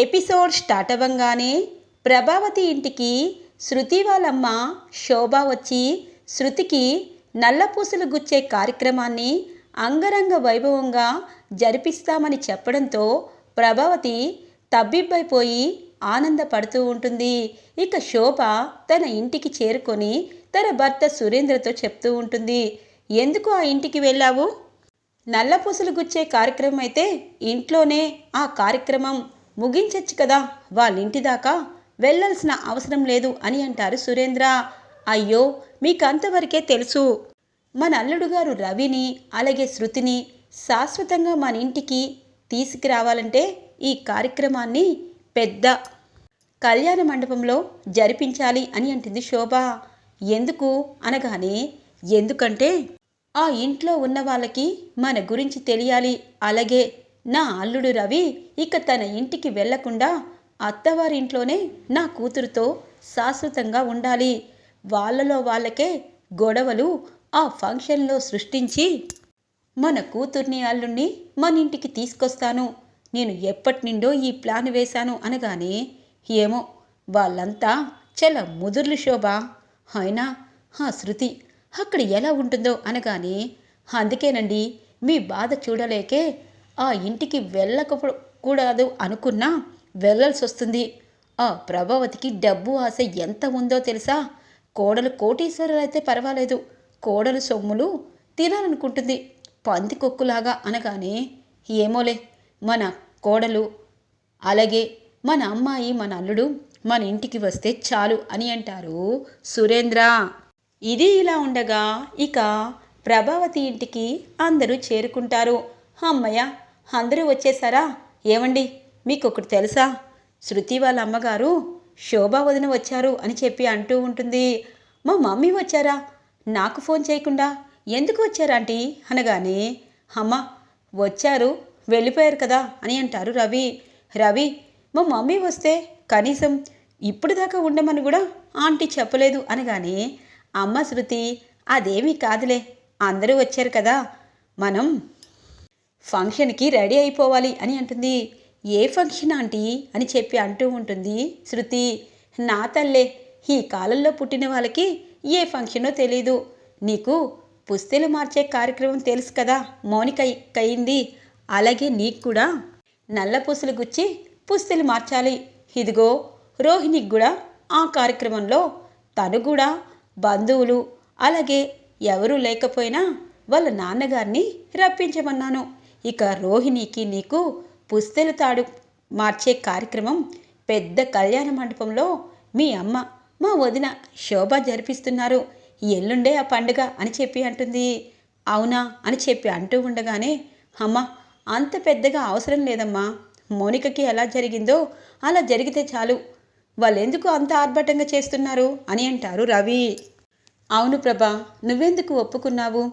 Episode start అవ్వంగానే Prabhavati ఇంటికి శృతి వాళ్ళమ్మ శోభ వచ్చి శృతికి నల్లపూసలు గుచ్చే కార్యక్రమాన్ని అంగరంగ వైభవంగా జరిపిస్తామని చెప్పడంతో ప్రభావతి తబ్బిబ్బైపోయి ఆనందపడుతూ ఉంటుంది. ఇక శోభ తన ఇంటికి చేరుకొని తన భర్త సురేంద్రతో చెప్తూ ఉంటుంది. ఎందుకు ఆ ఇంటికి వెళ్ళావు? నల్లపూసలు గుచ్చే కార్యక్రమం అయితే ఇంట్లోనే ఆ కార్యక్రమం. ముగించచ్చు కదా వాళ్ళ వెళ్ళాల్సిన అవసరం లేదు అని అంటారు సురేంద్ర. అయ్యో మీకు అంతవరకే తెలుసు. మన అల్లుడు గారు రవిని అలాగే శృతిని శాశ్వతంగా మన ఇంటికి తీసుకురావాలంటే ఈ కార్యక్రమాన్ని పెద్ద కళ్యాణ మండపంలో జరిపించాలి అని అంటుంది శోభ. ఎందుకు? అనగానే ఎందుకంటే ఆ ఇంట్లో ఉన్న వాళ్ళకి మన గురించి తెలియాలి అలాగే నా అల్లుడు రవి ఇక తన ఇంటికి వెళ్ళకుండా అత్తవారింట్లోనే నా కూతురుతో శాశ్వతంగా ఉండాలి. వాళ్ళలో వాళ్ళకే గొడవలు ఆ ఫంక్షన్లో సృష్టించి మన కూతుర్ని అల్లుణ్ణి మన ఇంటికి తీసుకొస్తాను. నేను ఎప్పటి నుండో ఈ ప్లాన్ వేశాను అనగానే ఏమో వాళ్ళంతా చాలా ముదుర్లు శోభ. అయినా ఆ శృతి అక్కడ ఎలా ఉంటుందో అనగానే అందుకేనండి మీ బాధ చూడలేకే ఆ ఇంటికి వెళ్ళకూడదు అనుకున్నా వెళ్ళాల్సి వస్తుంది ఆ ప్రభావతికి డబ్బు ఆశ ఎంత ఉందో తెలుసా? కోడలు కోటీశ్వరులు అయితే పర్వాలేదు. కోడలు సొమ్ములు తినాలనుకుంటుంది. పందికొక్కులాగా అనగానే ఏమోలే మన కోడలు అలాగే మన అమ్మాయి మన అల్లుడు మన ఇంటికి వస్తే చాలు అని అంటారు సురేంద్ర. ఇది ఇలా ఉండగా ఇక ప్రభావతి ఇంటికి అందరూ చేరుకుంటారు. అమ్మయ్య అందరూ వచ్చేసారా? ఏమండి మీకు ఒకటి తెలుసా? శృతి వాళ్ళ అమ్మగారు శోభా వదిన వచ్చారు అని చెప్పి అంటూ ఉంటుంది. మా మమ్మీ వచ్చారా? నాకు ఫోన్ చేయకుండా ఎందుకు వచ్చారా ఆంటీ? అనగానే అమ్మ వచ్చారు వెళ్ళిపోయారు కదా అని అంటారు రవి. రవి మా మమ్మీ వస్తే కనీసం ఇప్పుడు దాకా ఉండమని కూడా ఆంటీ చెప్పలేదు అనగానే అమ్మ శృతి అదేమీ కాదులే అందరూ వచ్చారు కదా మనం ఫంక్షన్కి రెడీ అయిపోవాలి అని అంటుంది. ఏ ఫంక్షన్ ఆంటీ? అని చెప్పి అంటూ ఉంటుంది శృతి. నా తల్లే ఈ కాలంలో పుట్టిన వాళ్ళకి ఏ ఫంక్షనో తెలీదు. నీకు పుస్తెలు మార్చే కార్యక్రమం తెలుసు కదా మౌనిక కయింది. అలాగే నీకు కూడా. నల్ల పూసలు గుచ్చి పుస్తెలు మార్చాలి. ఇదిగో రోహిణికి కూడా ఆ కార్యక్రమంలో తను కూడా బంధువులు అలాగే ఎవరూ లేకపోయినా వాళ్ళ నాన్నగారిని రప్పించమన్నాను. ఇక రోహిణికి నీకు పుస్తెలు తాడు మార్చే కార్యక్రమం పెద్ద కళ్యాణ మండపంలో మీ అమ్మ మా వదిన శోభ జరిపిస్తున్నారు. ఎల్లుండే ఆ పండుగ అని చెప్పి అంటుంది. అవునా అని చెప్పి అంటూ ఉండగానే అమ్మ అంత పెద్దగా అవసరం లేదమ్మా. మౌనికకి ఎలా జరిగిందో అలా జరిగితే చాలు. వాళ్ళెందుకు అంత ఆర్భటంగా చేస్తున్నారు అని అంటారు రవి. అవును ప్రభా నువ్వెందుకు ఒప్పుకున్నావు?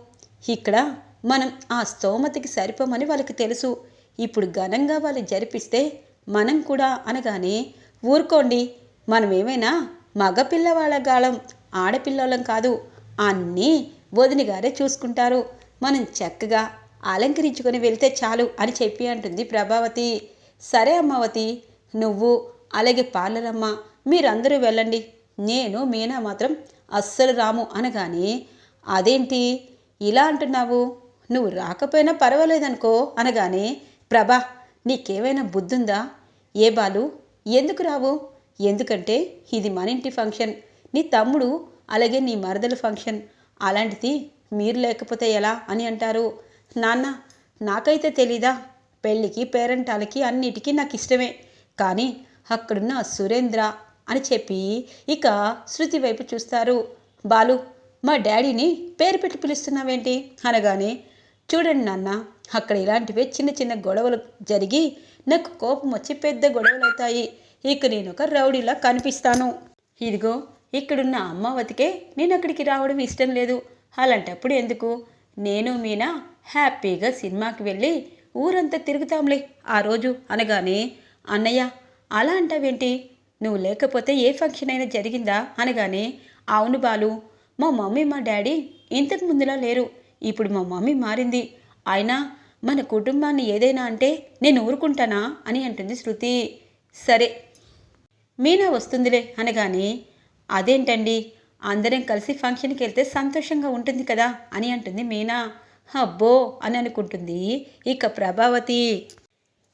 ఇక్కడ మనం ఆ స్తోమతకి సరిపోమని వాళ్ళకి తెలుసు. ఇప్పుడు ఘనంగా వాళ్ళు జరిపిస్తే మనం కూడా అనగానే ఊరుకోండి. మనం ఏమైనా మగపిల్లవాళ్ళ గాలం ఆడపిల్లలం కాదు. అన్నీ వదిన గారే చూసుకుంటారు. మనం చక్కగా అలంకరించుకొని వెళ్తే చాలు అని చెప్పి అంటుంది ప్రభావతి. సరే అమ్మావతి నువ్వు అలాగే పార్లరమ్మ మీరందరూ వెళ్ళండి. నేను మీనా మాత్రం అస్సలు రాము అనగానే అదేంటి? ఇలా అంటున్నావు? నువ్వు రాకపోయినా పర్వాలేదనుకో అనగానే ప్రభా నీకేమైనా బుద్ధుందా? ఏ బాలు ఎందుకు రావు? ఎందుకంటే ఇది మన ఇంటి ఫంక్షన్. నీ తమ్ముడు అలాగే నీ మరదల ఫంక్షన్. అలాంటిది మీరు లేకపోతే ఎలా అని అంటారు. నాన్న నాకైతే తెలీదా? పెళ్ళికి పేరెంటాలకి అన్నిటికీ నాకు ఇష్టమే. కానీ అక్కడున్న సురేంద్ర అని చెప్పి ఇక శృతి వైపు చూస్తారు. బాలు మా డాడీని పేరు పెట్టి పిలుస్తున్నావేంటి? అనగానే చూడండి నాన్న అక్కడ ఇలాంటివే చిన్న చిన్న గొడవలు జరిగి నాకు కోపం వచ్చి పెద్ద గొడవలు అవుతాయి ఇక నేను ఒక రౌడీలా కనిపిస్తాను. ఇదిగో ఇక్కడున్న అమ్మావతికే నేను అక్కడికి రావడం ఇష్టం లేదు. అలాంటప్పుడు ఎందుకు? నేను మీనా హ్యాపీగా సినిమాకి వెళ్ళి ఊరంతా తిరుగుతాంలే ఆ రోజు అనగానే అన్నయ్య అలా అంటావేంటి? నువ్వు లేకపోతే ఏ ఫంక్షన్ అయినా జరిగిందా? అనగానే అవును బాలు మా మమ్మీ మా డాడీ ఇంతకు ముందులా లేరు. ఇప్పుడు మా మమ్మీ మారింది. అయినా మన కుటుంబాన్ని ఏదైనా అంటే నేను ఊరుకుంటానా అని అంటుంది శృతి. సరే మీనా వస్తుందిలే అనగానే అదేంటండి? అందరం కలిసి ఫంక్షన్కి వెళ్తే సంతోషంగా ఉంటుంది కదా? అని అంటుంది మీనా. అబ్బో! అని అనుకుంటుంది ఇక ప్రభావతి.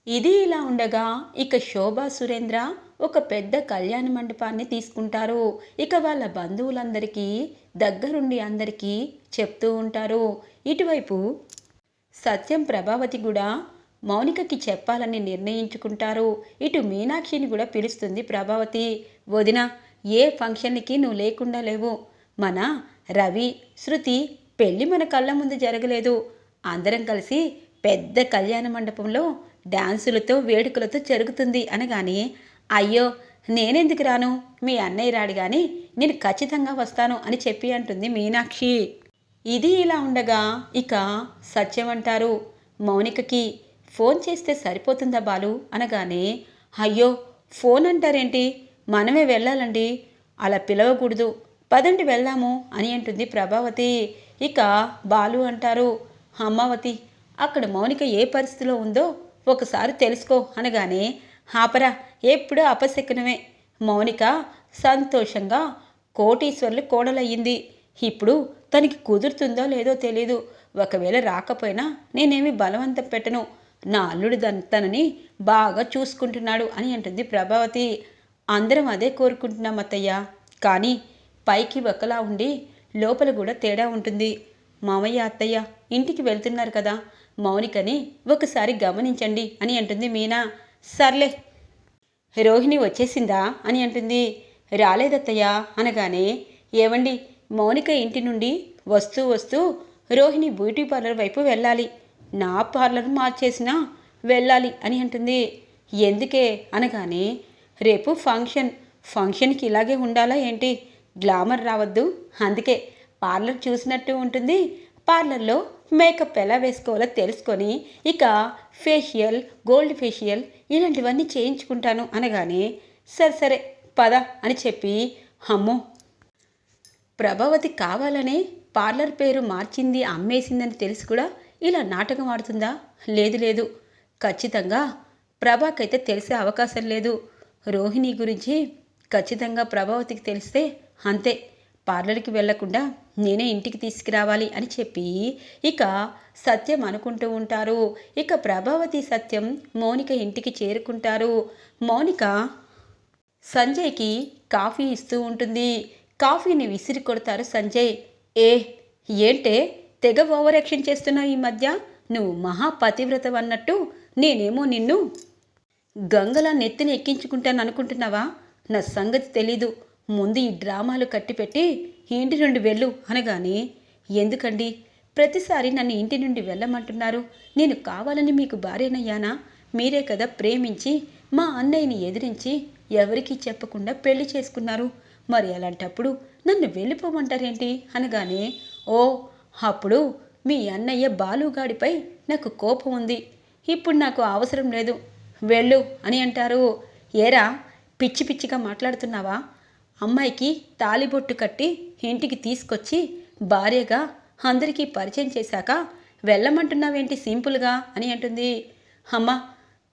ఇది ఇలా ఉండగా ఇక శోభా సురేంద్ర ఒక పెద్ద కళ్యాణ మండపాన్ని తీసుకుంటారు. ఇక వాళ్ళ బంధువులందరికీ దగ్గరుండి అందరికీ చెప్తూ ఉంటారు. ఇటువైపు సత్యం ప్రభావతి కూడా మౌనికకి చెప్పాలని నిర్ణయించుకుంటారు. ఇటు మీనాక్షిని కూడా పిలుస్తుంది ప్రభావతి. వదిన ఏ ఫంక్షన్కి నువ్వు లేకుండా లేవు. మన రవి శృతి పెళ్ళి మన కళ్ళ ముందు జరగలేదు. అందరం కలిసి పెద్ద కళ్యాణ మండపంలో డాన్సులతో వేడుకలతో జరుగుతుంది అనగానే అయ్యో నేనెందుకు రాను? మీ అన్నయ్య రాడు కానీ నేను ఖచ్చితంగా వస్తాను అని చెప్పి అంటుంది మీనాక్షి. ఇది ఇలా ఉండగా ఇక సత్యం అంటారు. మౌనికకి ఫోన్ చేస్తే సరిపోతుందా బాలు? అనగానే అయ్యో ఫోన్ అంటారేంటి? మనమే వెళ్ళాలండి. అలా పిలవకూడదు. పదండి వెళ్దాము అని అంటుంది ప్రభావతి. ఇక బాలు అంటారు అమ్మావతి అక్కడ మౌనిక ఏ పరిస్థితిలో ఉందో ఒకసారి తెలుసుకో అనగానే ఆపరా ఎప్పుడూ అపశకునమే. మౌనిక సంతోషంగా కోటీశ్వర్లు కోడలయ్యింది. ఇప్పుడు తనకి కుదురుతుందో లేదో తెలీదు. ఒకవేళ రాకపోయినా నేనేమి బలవంతం పెట్టను. నా అల్లుడు తనని బాగా చూసుకుంటున్నాడు అని అంటుంది ప్రభావతి. అందరం అదే కోరుకుంటున్నాం అత్తయ్య. కానీ పైకి ఒకలా ఉండి లోపల కూడా తేడా ఉంటుంది. మామయ్య అత్తయ్య ఇంటికి వెళ్తున్నారు కదా. మౌనికని ఒకసారి గమనించండి అని అంటుంది మీనా. సర్లే రోహిణి వచ్చేసిందా అని అంటుంది. రాలేదత్తయ్య అనగానే ఏవండి మౌనిక ఇంటి నుండి వస్తూ వస్తూ రోహిణి బ్యూటీ పార్లర్ వైపు వెళ్ళాలి. నా పార్లర్ మార్చేసినా వెళ్ళాలి అని అంటుంది. ఎందుకే అనగానే రేపు ఫంక్షన్. ఫంక్షన్కి ఇలాగే ఉండాలా ఏంటి? గ్లామర్ రావద్దు. అందుకే పార్లర్ చూసినట్టు ఉంటుంది. పార్లర్లో మేకప్ ఎలా వేసుకోవాలో తెలుసుకొని ఇక ఫేషియల్ గోల్డ్ ఫేషియల్ ఇలాంటివన్నీ చేయించుకుంటాను అనగానే సరే సరే పద అని చెప్పి అమ్మో! ప్రభావతి కావాలనే పార్లర్ పేరు మార్చింది అమ్మేసిందని తెలిసి కూడా ఇలా నాటకం ఆడుతుందా? లేదు లేదు. ఖచ్చితంగా ప్రభాకైతే తెలిసే అవకాశం లేదు. రోహిణి గురించి ఖచ్చితంగా ప్రభావతికి తెలిస్తే అంతే. పార్లర్కి వెళ్ళకుండా నేనే ఇంటికి తీసుకురావాలి అని చెప్పి ఇక సత్యం అనుకుంటూ ఉంటారు. ఇక ప్రభావతి సత్యం మౌనిక ఇంటికి చేరుకుంటారు. మౌనిక సంజయ్కి కాఫీ ఇస్తూ ఉంటుంది. కాఫీని విసిరి కొడతారు సంజయ్. ఏ ఏంటే? తెగ ఓవర్ యాక్షన్ చేస్తున్నావు ఈ మధ్య? నువ్వు మహాపతివ్రతం అన్నట్టు నేనేమో నిన్ను గంగలా నెత్తిని ఎక్కించుకుంటాను అనుకుంటున్నావా నా సంగతి తెలీదు. ముందు ఈ డ్రామాలు కట్టిపెట్టి ఇంటి నుండి వెళ్ళు అనగానే ఎందుకండి? ప్రతిసారి నన్ను ఇంటి నుండి వెళ్ళమంటున్నారు. నేను కావాలని మీకు భార్యనయ్యానా? మీరే కదా ప్రేమించి మా అన్నయ్యని ఎదిరించి ఎవరికీ చెప్పకుండా పెళ్ళి చేసుకున్నారు. మరి అలాంటప్పుడు నన్ను వెళ్ళిపోమంటారేంటి? అనగానే ఓ అప్పుడు మీ అన్నయ్య బాలుగాడిపై నాకు కోపం ఉంది. ఇప్పుడు నాకు అవసరం లేదు. వెళ్ళు అని అంటారు. ఏరా పిచ్చి పిచ్చిగా మాట్లాడుతున్నావా? అమ్మాయికి తాలిబొట్టు కట్టి ఇంటికి తీసుకొచ్చి భార్యగా అందరికీ పరిచయం చేశాక వెళ్ళమంటున్నావేంటి సింపుల్గా అని అంటుంది. అమ్మ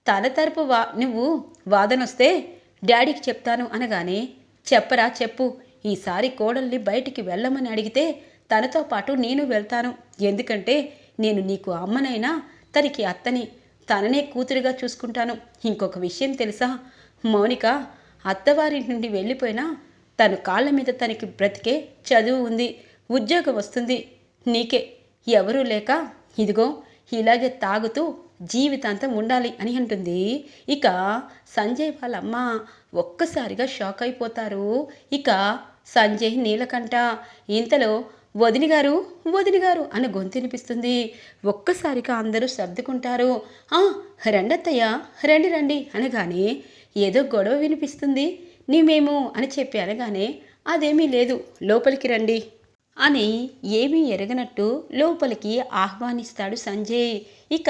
తన తరపు వా నువ్వు వాదనొస్తే డాడీకి చెప్తాను అనగానే చెప్పరా చెప్పు ఈసారి కోడల్ని బయటికి వెళ్ళమని అడిగితే తనతో పాటు నేను వెళ్తాను. ఎందుకంటే నేను నీకు అమ్మనైనా తనకి అత్తని తననే కూతురుగా చూసుకుంటాను. ఇంకొక విషయం తెలుసా? మౌనిక అత్తవారింటి నుండి వెళ్ళిపోయినా తను కాళ్ళ మీద తనకి బ్రతికే చదువు ఉంది ఉద్యోగం వస్తుంది. నీకే ఎవరూ లేక ఇదిగో ఇలాగే తాగుతూ జీవితాంతం ఉండాలి అని అంటుంది. ఇక సంజయ్ వాళ్ళమ్మ ఒక్కసారిగా షాక్ అయిపోతారు. ఇక సంజయ్ నీలకంఠ ఇంతలో వదిని గారు వదిని గారు అని గొంతు వినిపిస్తుంది. ఒక్కసారిగా అందరూ సర్దుకుంటారు. "ఆ, రండి రండి అనగానే ఏదో గొడవ వినిపిస్తుంది. నీవేమో అని చెప్పి అనగానే అదేమీ లేదు లోపలికి రండి అని ఏమీ ఎరగనట్టు లోపలికి ఆహ్వానిస్తాడు సంజయ్. ఇక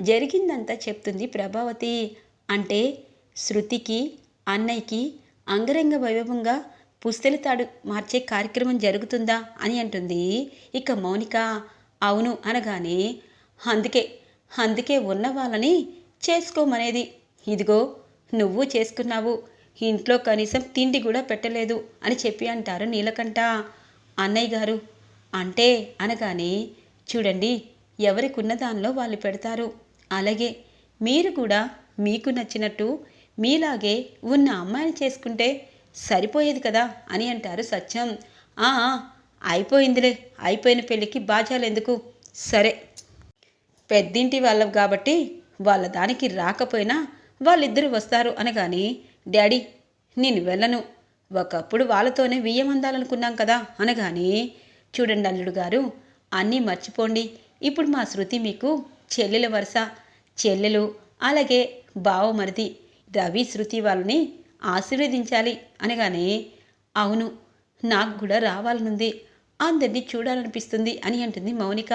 జరిగిందంతా చెప్తుంది ప్రభావతి. అంటే శృతికి అన్నయ్యకి అంగరంగ వైభవంగా పుస్తెలతాడు మార్చే కార్యక్రమం జరుగుతుందా అని అంటుంది. ఇక మౌనిక అవును అనగానే అందుకే అందుకే ఉన్న వాళ్ళని చేసుకోమనేది. ఇదిగో నువ్వు చేసుకున్నావు. ఇంట్లో కనీసం తిండి కూడా పెట్టలేదు అని చెప్పి అంటారు నీలకంఠ. అన్నయ్య గారు అంటే అనగానే చూడండి ఎవరికున్న దానిలో వాళ్ళు పెడతారు. అలాగే మీరు కూడా మీకు నచ్చినట్టు మీలాగే ఉన్న అమ్మాయిని చేసుకుంటే సరిపోయేది కదా అని అంటారు సత్యం. "ఆ, అయిపోయిందిలే అయిపోయిన పెళ్ళికి బాధ్యాలు ఎందుకు? సరే పెద్దింటి వాళ్ళం కాబట్టి వాళ్ళ దానికి రాకపోయినా వాళ్ళిద్దరూ వస్తారు అనగాని డాడీ నేను వెళ్ళను. ఒకప్పుడు వాళ్ళతోనే వియ్యమందాలనుకున్నాం కదా అనగానే చూడండి అల్లుడు గారు అన్నీ మర్చిపోండి. ఇప్పుడు మా శృతి మీకు చెల్లెల వరుస చెల్లెలు అలాగే బావమరిది రవి శృతి వాళ్ళని ఆశీర్వదించాలి అనగానే అవును నాకు కూడా రావాలనుంది. అందరినీ చూడాలనిపిస్తుంది అని అంటుంది మౌనిక.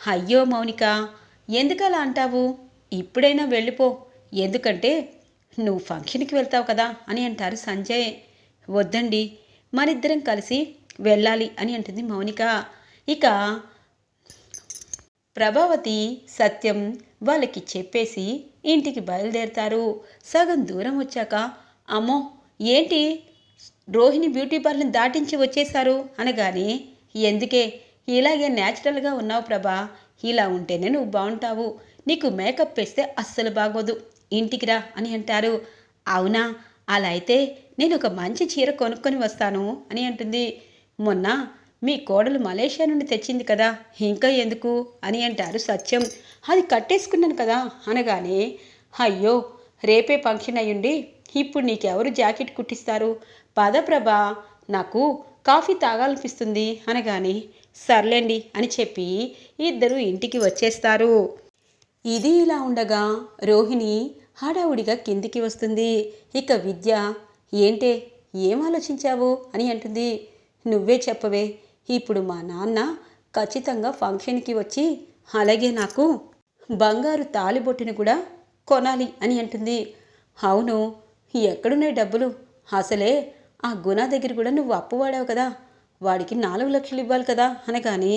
అయ్యో మౌనిక ఎందుకలా అంటావు? ఇప్పుడైనా వెళ్ళిపో. ఎందుకంటే నువ్వు ఫంక్షన్కి వెళ్తావు కదా అని అంటారు సంజయ్. వద్దండి మనిద్దరం కలిసి వెళ్ళాలి అని అంటుంది మౌనిక. ఇక ప్రభావతి సత్యం వాళ్ళకి చెప్పేసి ఇంటికి బయలుదేరుతారు. సగం దూరం వచ్చాక అమ్మో ఏంటి? రోహిణి బ్యూటీ పార్లర్ని దాటించి వచ్చేశారు అనగానే ఎందుకే? ఇలాగే న్యాచురల్గా ఉన్నావు ప్రభా. ఇలా ఉంటేనే నువ్వు బాగుంటావు. నీకు మేకప్ వేస్తే అస్సలు బాగోదు. ఇంటికి రా అని అంటారు. అవునా? అలా అయితే నేను ఒక మంచి చీర కొనుక్కొని వస్తాను అని అంటుంది. మొన్న మీ కోడలు మలేషియా నుండి తెచ్చింది కదా ఇంకా ఎందుకు? అని అంటారు సత్యం. అది కట్టేసుకున్నాను కదా అనగానే అయ్యో రేపే ఫంక్షన్ అయ్యుండి ఇప్పుడు నీకెవరు జాకెట్ కుట్టిస్తారు? పదప్రభ నాకు కాఫీ తాగాలనిపిస్తుంది అనగానే సర్లేండి అని చెప్పి ఇద్దరు ఇంటికి వచ్చేస్తారు. ఇది ఇలా ఉండగా రోహిణి హడావుడిగా కిందికి వస్తుంది. ఇక విద్య ఏంటే ఏం ఆలోచించావు? అని అంటుంది. నువ్వే చెప్పవే ఇప్పుడు మా నాన్న ఖచ్చితంగా ఫంక్షన్కి వచ్చి అలాగే నాకు బంగారు తాలిబొట్టుని కూడా కొనాలి అని అంటుంది. అవును ఎక్కడున్నాయి డబ్బులు? అసలే ఆ గుణ దగ్గర కూడా నువ్వు అప్పు వాడావు కదా వాడికి నాలుగు లక్షలు ఇవ్వాలి కదా అనగానే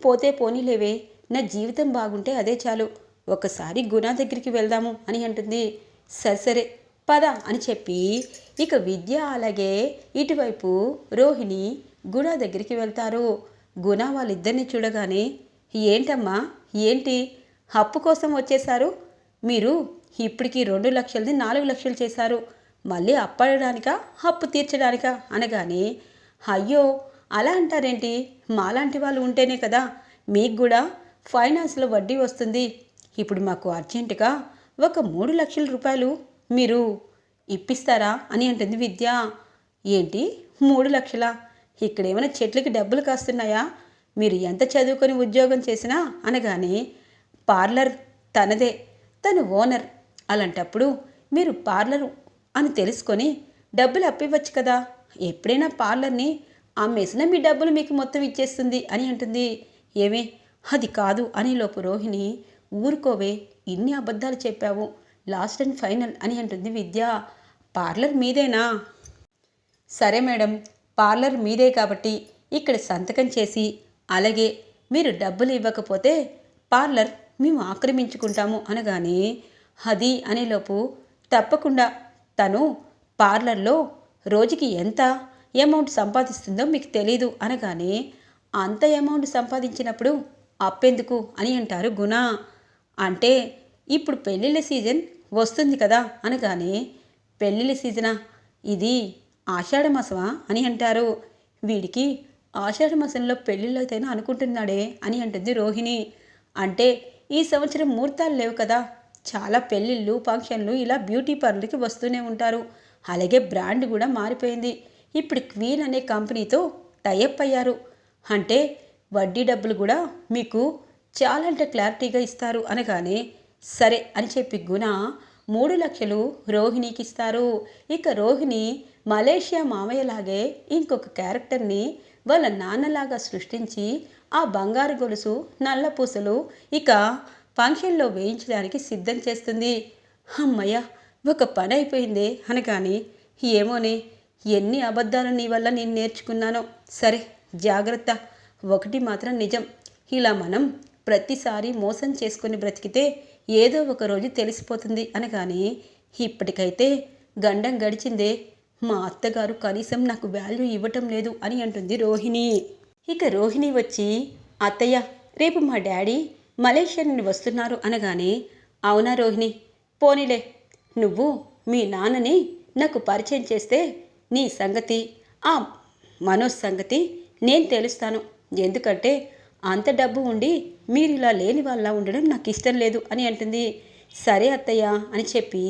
పోతే పోనీలేవే నా జీవితం బాగుంటే అదే చాలు. ఒకసారి గుణ దగ్గరికి వెళ్దాము అని అంటుంది. సరే సరే పద అని చెప్పి ఇక విద్య అలాగే ఇటువైపు రోహిణి గుణ దగ్గరికి వెళ్తారు. గుణ వాళ్ళిద్దరిని చూడగానే ఏంటమ్మా ఏంటి? అప్పు కోసం వచ్చేశారు? మీరు ఇప్పటికి రెండు లక్షలది నాలుగు లక్షలు చేశారు. మళ్ళీ అప్పడడానికా అప్పు తీర్చడానికా? అనగానే అయ్యో అలా అంటారేంటి? మాలాంటి వాళ్ళు ఉంటేనే కదా మీకు కూడా ఫైనాన్స్లో వడ్డీ వస్తుంది. ఇప్పుడు మాకు అర్జెంటుగా ఒక మూడు లక్షల రూపాయలు మీరు ఇప్పిస్తారా అని అంటుంది విద్య. ఏంటి? మూడు లక్షల? ఇక్కడేమైనా చెట్లకి డబ్బులు కాస్తున్నాయా? మీరు ఎంత చదువుకొని ఉద్యోగం చేసినా అనగానే పార్లర్ తనదే తను ఓనర్. అలాంటప్పుడు మీరు పార్లర్ అని తెలుసుకొని డబ్బులు అప్పివ్వచ్చు కదా. ఎప్పుడైనా పార్లర్ని అమ్మేసినా మీ డబ్బులు మీకు మొత్తం ఇచ్చేస్తుంది అని అంటుంది. ఏమే? అది కాదు అని లోపు రోహిణి ఊరుకోవే ఇన్ని అబద్ధాలు చెప్పావు. లాస్ట్ అండ్ ఫైనల్ అని అంటుంది విద్య. పార్లర్ మీదేనా? సరే మేడం పార్లర్ మీదే కాబట్టి ఇక్కడ సంతకం చేసి అలాగే మీరు డబ్బులు ఇవ్వకపోతే పార్లర్ మేము ఆక్రమించుకుంటాము అనగానే అది అనేలోపు తప్పకుండా తను పార్లర్లో రోజుకి ఎంత అమౌంట్ సంపాదిస్తుందో మీకు తెలీదు అనగానే అంత అమౌంట్ సంపాదించినప్పుడు అప్పెందుకు అని అంటారు గుణ. అంటే ఇప్పుడు పెళ్ళిళ్ళ సీజన్ వస్తుంది కదా అనగానే పెళ్ళిళ్ళ సీజనా? ఇది ఆషాఢ మాసమా అని అంటారు. వీడికి ఆషాఢ మాసంలో పెళ్ళిళ్ళు అయితేనే అనుకుంటున్నాడే అని అంటుంది రోహిణి. అంటే ఈ సంవత్సరం ముహూర్తాలు లేవు కదా. చాలా పెళ్ళిళ్ళు ఫంక్షన్లు ఇలా బ్యూటీ పార్లర్కి వస్తూనే ఉంటారు. అలాగే బ్రాండ్ కూడా మారిపోయింది. ఇప్పుడు క్వీన్ అనే కంపెనీతో టైఅప్ అయ్యారు. అంటే వడ్డీ డబ్బులు కూడా మీకు చాలా అంటే క్లారిటీగా ఇస్తారు అనగానే సరే అని చెప్పి గుణ మూడు లక్షలు రోహిణికి ఇస్తారు ఇక రోహిణి మలేషియా మామయ్యలాగే ఇంకొక క్యారెక్టర్ని వాళ్ళ నాన్నలాగా సృష్టించి ఆ బంగారు గొలుసు నల్ల పూసలు ఇక ఫంక్షన్లో వేయించడానికి సిద్ధం చేస్తుంది. అమ్మయ్య ఒక పని అయిపోయింది అనగాని ఏమోనే ఎన్ని అబద్ధాలు నీ వల్ల నేను నేర్చుకున్నానో. సరే జాగ్రత్త. ఒకటి మాత్రం నిజం. ఇలా మనం ప్రతిసారి మోసం చేసుకొని బ్రతికితే ఏదో ఒక రోజు తెలిసిపోతుంది అనగానే ఇప్పటికైతే గండం గడిచిందే. మా అత్తగారు కనీసం నాకు వాల్యూ ఇవ్వటం లేదు అని అంటుంది రోహిణి. ఇక రోహిణి వచ్చి అత్తయ్య రేపు మా డాడీ మలేషియా నుండి వస్తున్నారు అనగానే అవునా రోహిణి పోనీలే. నువ్వు మీ నాన్నని నాకు పరిచయం చేస్తే నీ సంగతి ఆ మనోజ్ సంగతి నేను తెలుస్తాను. ఎందుకంటే అంత డబ్బు ఉండి మీరు ఇలా లేని వాళ్ళ ఉండడం నాకు ఇష్టం లేదు అని అంటుంది. సరే అత్తయ్య అని చెప్పి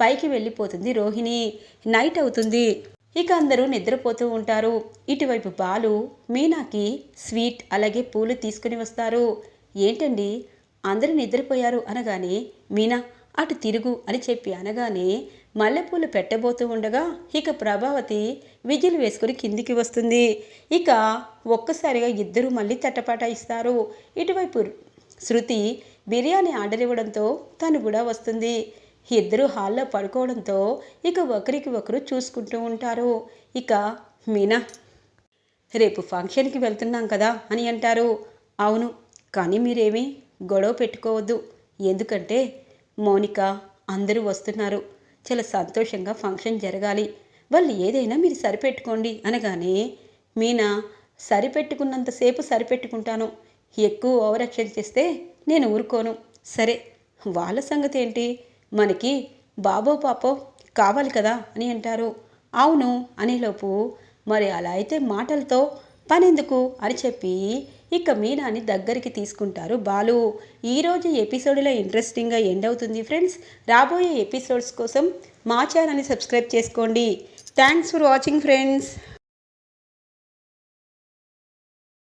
పైకి వెళ్ళిపోతుంది రోహిణి. నైట్ అవుతుంది. ఇక అందరూ నిద్రపోతూ ఉంటారు. ఇటువైపు బాలు మీనాకి స్వీట్ అలాగే పూలు తీసుకుని వస్తారు. ఏంటండి? అందరూ నిద్రపోయారు అనగానే మీనా అటు తిరుగు అని చెప్పి అనగానే మల్లెపూలు పెట్టబోతూ ఉండగా ఇక ప్రభావతి విజిల్ వేసుకుని కిందికి వస్తుంది. ఇక ఒక్కసారిగా ఇద్దరు మళ్ళీ తట్టపాట ఇస్తారు. ఇటువైపు శృతి బిర్యానీ ఆర్డర్ ఇవ్వడంతో తను కూడా వస్తుంది. ఇద్దరు హాల్లో పడుకోవడంతో ఇక ఒకరికి ఒకరు చూసుకుంటూ ఉంటారు. ఇక మీనా రేపు ఫంక్షన్కి వెళ్తున్నాం కదా అని అంటారు. అవును కానీ మీరేమీ గొడవ పెట్టుకోవద్దు. ఎందుకంటే మౌనిక అందరూ వస్తున్నారు. చాలా సంతోషంగా ఫంక్షన్ జరగాలి. వాళ్ళు ఏదైనా మీరు సరిపెట్టుకోండి అనగానే మీనా సరిపెట్టుకున్నంతసేపు సరిపెట్టుకుంటాను. ఎక్కువ ఓవరాక్షన్ చేస్తే నేను ఊరుకోను. సరే వాళ్ళ సంగతి ఏంటి? మనకి బాబో పాపో కావాలి కదా అని అంటారు. అవును అనేలోపు మరి అలా అయితే మాటలతో పనెందుకు? అని చెప్పి ఇక మీనాని దగ్గరికి తీసుకుంటారు. బాలు ఈరోజు ఎపిసోడ్లో ఇంట్రెస్టింగ్గా ఎండ్ అవుతుంది ఫ్రెండ్స్. రాబోయే ఎపిసోడ్స్ కోసం మా ఛానల్ని సబ్స్క్రైబ్ చేసుకోండి. Thanks for watching friends.